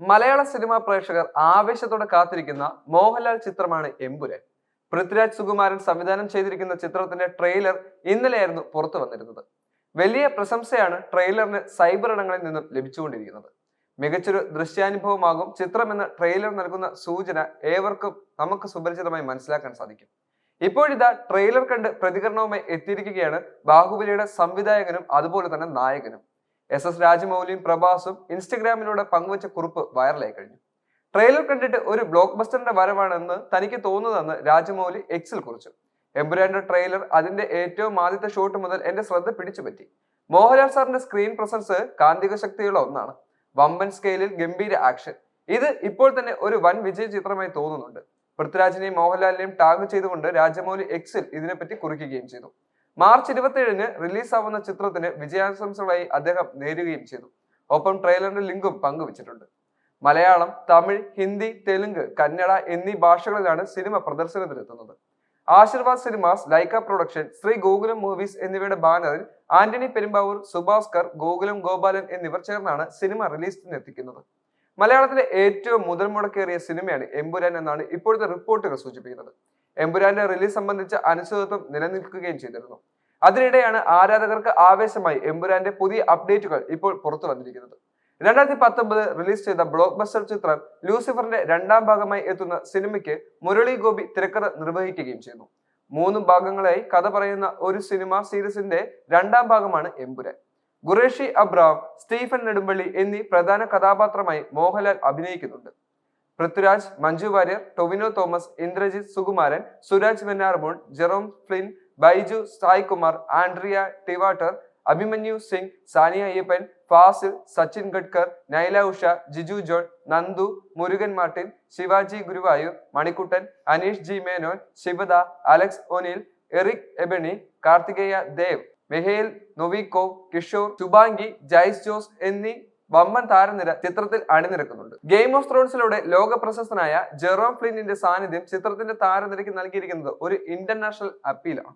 മലയാള cinema പ്രേക്ഷകർ ആവേശത്തോടെ കാത്തിരിക്കുന്ന മോഹൻലാൽ ചിത്രമാണ് എമ്പുരാൻ. പൃഥ്വിരാജ് സുകുമാരൻ സംവിധാനം ചെയ്തിരിക്കുന്ന ചിത്രത്തിന്റെ ട്രെയിലർ ഇന്നലെയായിരുന്നു പുറത്തു വന്നിരുന്നത്. വലിയ പ്രശംസയാണ് ട്രെയിലറിന് സൈബർ ഇടങ്ങളിൽ നിന്നും ലഭിച്ചുകൊണ്ടിരിക്കുന്നത്. മികച്ചൊരു ദൃശ്യാനുഭവമാകും ചിത്രമെന്ന ട്രെയിലർ നൽകുന്ന സൂചന ഏവർക്കും നമുക്ക് സുപരിചിതമായി മനസ്സിലാക്കാൻ സാധിക്കും. ഇപ്പോഴിതാ ട്രെയിലർ കണ്ട് പ്രതികരണവുമായി എത്തിയിരിക്കുകയാണ് ബാഹുബലിയുടെ സംവിധായകനും അതുപോലെ തന്നെ നായകനും. എസ് എസ് രാജമൗലിയും പ്രഭാസും ഇൻസ്റ്റഗ്രാമിലൂടെ പങ്കുവച്ച കുറിപ്പ് വൈറലായി കഴിഞ്ഞു. ട്രെയിലർ കണ്ടിട്ട് ഒരു ബ്ലോക്ക് ബസ്റ്ററിന്റെ വരവാണെന്ന് തനിക്ക് തോന്നുന്നതെന്ന് രാജമൗലി എക്സിൽ കുറിച്ചു. എമ്പുരാന്റെ ട്രെയിലർ അതിന്റെ ഏറ്റവും ആദ്യത്തെ ഷോട്ട് മുതൽ എന്റെ ശ്രദ്ധ പിടിച്ചുപറ്റി മോഹൻലാൽ സാറിന്റെ സ്ക്രീൻ പ്രസൻസ് കാന്തിക ശക്തിയുള്ള ഒന്നാണ്. വമ്പൻ സ്കെയിലിൽ ഗംഭീര ആക്ഷൻ ഇത് ഇപ്പോൾ തന്നെ ഒരു വൻ വിജയ ചിത്രമായി തോന്നുന്നുണ്ട്. പൃഥ്വിരാജിനെയും മോഹൻലാലിനെയും ടാഗ് ചെയ്തുകൊണ്ട് രാജമൗലി എക്സിൽ ഇതിനെപ്പറ്റി കുറിക്കുകയും ചെയ്തു. മാർച്ച് ഇരുപത്തിയേഴിന് റിലീസാവുന്ന ചിത്രത്തിന് വിജയാശംസകളായി അദ്ദേഹം നേരുകയും ചെയ്തു. ഒപ്പം ട്രെയിലറിന്റെ ലിങ്കും പങ്കുവച്ചിട്ടുണ്ട്. മലയാളം തമിഴ് ഹിന്ദി തെലുങ്ക് കന്നഡ എന്നീ ഭാഷകളിലാണ് cinema പ്രദർശനത്തിനെത്തുന്നത്. Aashirvad Cinemas Lyca Production Sree Gokulam Movies എന്നിവയുടെ ബാനറിൽ ആന്റണി പെരുമ്പാവൂർ സുഭാസ്കർ ഗോകുലം ഗോപാലൻ എന്നിവർ ചേർന്നാണ് സിനിമ റിലീസിന് എത്തിക്കുന്നത് മലയാളത്തിലെ ഏറ്റവും മുതൽ മുടക്കേറിയ സിനിമയാണ് എമ്പുരാൻ എന്നാണ് ഇപ്പോഴത്തെ റിപ്പോർട്ടുകൾ സൂചിപ്പിക്കുന്നത്. എമ്പുരാന്റെ റിലീസ് സംബന്ധിച്ച അനിശ്ചിതത്വം നിലനിൽക്കുകയും ചെയ്തിരുന്നു. അതിനിടെയാണ് ആരാധകർക്ക് ആവേശമായി എമ്പുരാന്റെ പുതിയ അപ്ഡേറ്റുകൾ ഇപ്പോൾ പുറത്തു വന്നിരിക്കുന്നത്. രണ്ടായിരത്തി പത്തൊമ്പത് റിലീസ് ചെയ്ത ബ്ലോക്ക് ബസ്റ്റർ ചിത്രം ലൂസിഫറിന്റെ രണ്ടാം ഭാഗമായി എത്തുന്ന സിനിമയ്ക്ക് മുരളി ഗോപി തിരക്കഥ നിർവഹിക്കുകയും ചെയ്യുന്നു. മൂന്ന് ഭാഗങ്ങളായി കഥ പറയുന്ന ഒരു സിനിമ സീരീസിന്റെ രണ്ടാം ഭാഗമാണ് എമ്പുരാൻ. ഖുറേഷി അബ്രാം സ്റ്റീഫൻ നെടുമ്പള്ളി എന്നീ പ്രധാന കഥാപാത്രമായി Mohanlal അഭിനയിക്കുന്നുണ്ട്. Prithviraj Manju Warrier Tovino Thomas Indrajith Sukumaran Suraj Venjaramoodu Jerome Flynn Baiju Sai Kumar Andrea Tivadar Abhimanyu Singh Saniya Iyappan Fazil Sachin Khedekar Naila Usha Jiju John Nandu Murugan Martin Shivaji Guruvayoor Manikuttan Aneesh G Menon Shivada Alex O'Nell Eriq Ebouaney Karthikeya Dev Mikhail Novikov Kishore Shubhangi Jaise Jose എന്നീ വമ്പൻ താരനിര ചിത്രത്തിൽ അണിനിരക്കുന്നുണ്ട്. Game of ത്രോൺസിലൂടെ ലോക പ്രശസ്തനായ Jerome ഫ്ലിനിന്റെ സാന്നിധ്യം ചിത്രത്തിന്റെ താരനിരയ്ക്ക് നൽകിയിരിക്കുന്നത് ഒരു international അപ്പീലാണ്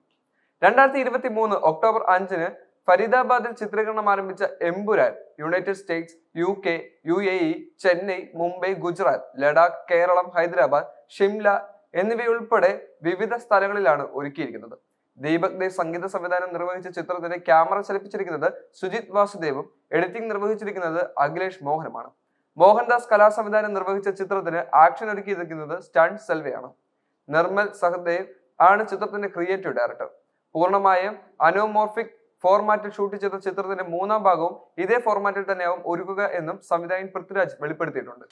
രണ്ടായിരത്തി ഇരുപത്തി മൂന്ന് ഒക്ടോബർ അഞ്ചിന് ഫരീദാബാദിൽ ചിത്രീകരണം ആരംഭിച്ച Empuraan United States U K U A E Chennai Mumbai Gujarat Ladakh Keralam Hyderabad Shimla എന്നിവയുൾപ്പെടെ വിവിധ സ്ഥലങ്ങളിലാണ് ഒരുക്കിയിരിക്കുന്നത്. ദീപക് ദേവ് സംഗീത സംവിധാനം നിർവഹിച്ച ചിത്രത്തിന്റെ ക്യാമറ ചലിപ്പിച്ചിരിക്കുന്നത് സുജിത് വാസുദേവും എഡിറ്റിംഗ് നിർവഹിച്ചിരിക്കുന്നത് അഖിലേഷ് മോഹനമാണ്. മോഹൻദാസ് കലാ സംവിധാനം നിർവഹിച്ച ചിത്രത്തിന് ആക്ഷൻ ഒരുക്കിയിരിക്കുന്നത് സ്റ്റണ്ട് സെൽവയാണ്. നിർമ്മൽ സഹദേവ് ആണ് ചിത്രത്തിന്റെ ക്രിയേറ്റീവ് ഡയറക്ടർ. പൂർണമായും അനോമോർഫിക് ഫോർമാറ്റിൽ ഷൂട്ട് ചെയ്ത ചിത്രത്തിന്റെ മൂന്നാം ഭാഗവും ഇതേ ഫോർമാറ്റിൽ തന്നെയാവും ഒരുക്കുക എന്നും സംവിധായകൻ പൃഥ്വിരാജ് വെളിപ്പെടുത്തിയിട്ടുണ്ട്.